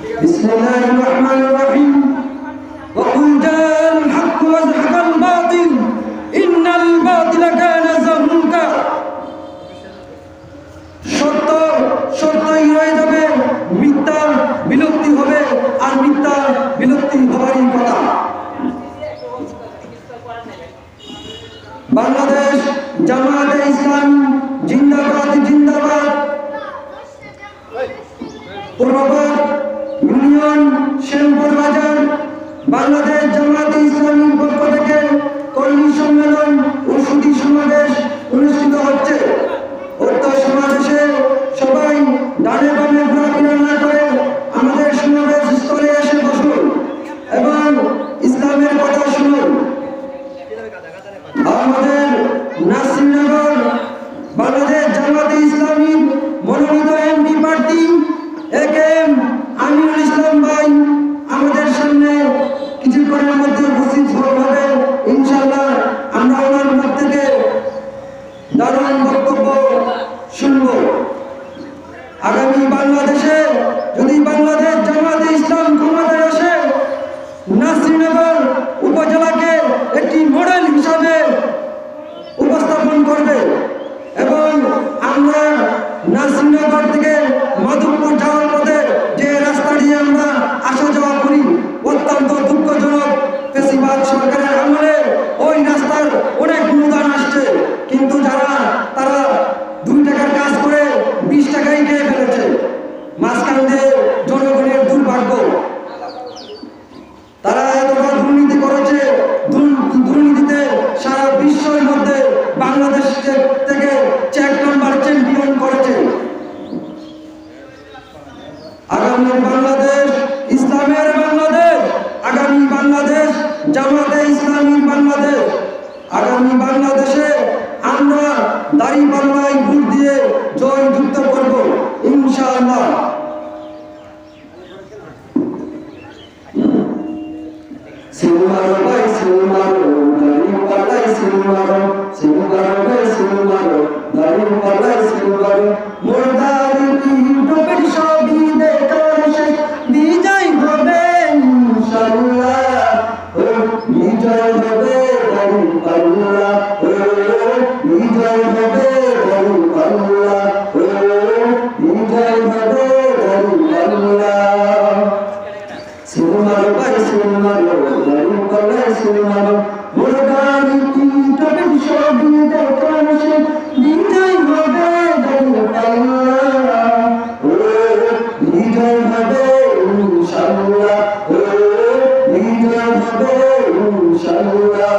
بسم الله الرحمن الرحيم وقل جاء الحق وزهق الباطل إن الباطل كان زهوقا সত্য সত্যই রয়ে যাবে মিথ্যার বিলুপ্তি হবে আর মিথ্যার বিলুপ্তি হবারই কথা বাংলাদেশ জামায়াতে ইসলাম জিন্দাবাদ জিন্দাবাদ পূর্ববাদ ইউনিয়ন শ্যামপুর বাজার, বাংলাদেশ জামায়াতে ইসলামীর পক্ষ থেকে কর্মী সম্মেলন ও সুদী সমাবেশ অনুষ্ঠিত হচ্ছে। সমাবেশে সবাই আমাদের এবং ইসলামের আমাদের নাসিরনগর, বাংলাদেশ জামাতে ইসলামী মনোনীত এমপি প্রার্থী এ কে এম আমিনুল ইসলাম ভাই আমাদের সামনে কিছুক্ষণের মধ্যে উপস্থিত হবে ইনশাআল্লাহ আমরা ওনার মুখ থেকে দারুণ বক্তব্য শুনব। আগামী বাংলাদেশে যদি বাংলাদেশ জামাতে ইসলাম ক্ষমতায় আসে নাসিরনগর উপজেলাকে একটি মডেল হিসাবে উপস্থাপন করবে এবং আমরা নাসিরনগর থেকে মাধবপুর যাওয়ার পথে যে রাস্তা দিয়ে আমরা আসা যাওয়া করি, অত্যন্ত দুঃখজনক বেশিরভাগ সরকারের আমলে ওই রাস্তার অনেক মাঝখান দিয়ে জনগণের দুর্ভাগ্য। তারা এতটা দুর্নীতি করেছে। দুর্নীতিতে সারা বিশ্বের মধ্যে বাংলাদেশ থেকে চেক নাম্বার চ্যাম্পিয়ন করেছে। আগামী বাংলাদেশ, ইসলামের বাংলাদেশ, আগামী বাংলাদেশ, জামাতে ইসলামী বাংলাদেশ। আগামী বাংলাদেশে আমরা দাড়ি পাল্লায় ভোট দিয়ে জয় যুক্ত করব ইনশাআল্লাহ সিলমারো ভাই সিলমারো দাড়ি পাল্লাই সিলমারো সিলমারো ভাই সিলমারো দাড়ি পাল্লাই সিলমারো মোর দাড়ি কি ডোবের সবই দেখার শেষ বিজয় হবে ইনশাআল্লাহ ও বিজয় হবে দাড়ি পাল্লা ও বিজয় হবে দাড়ি পাল্লা ও বিজয় হবে দাড়ি পাল্লা সিনেমার বাই সিনেমার গাড়ি পাল্লাই সিনেমার মোর গাড়ি কি তবে সবই দেখার সে। বিজয় হবে পাল্লা ও বিজয় হবে ইনশাআল্লাহ ও বিজয় হবে ইনশাআল্লাহ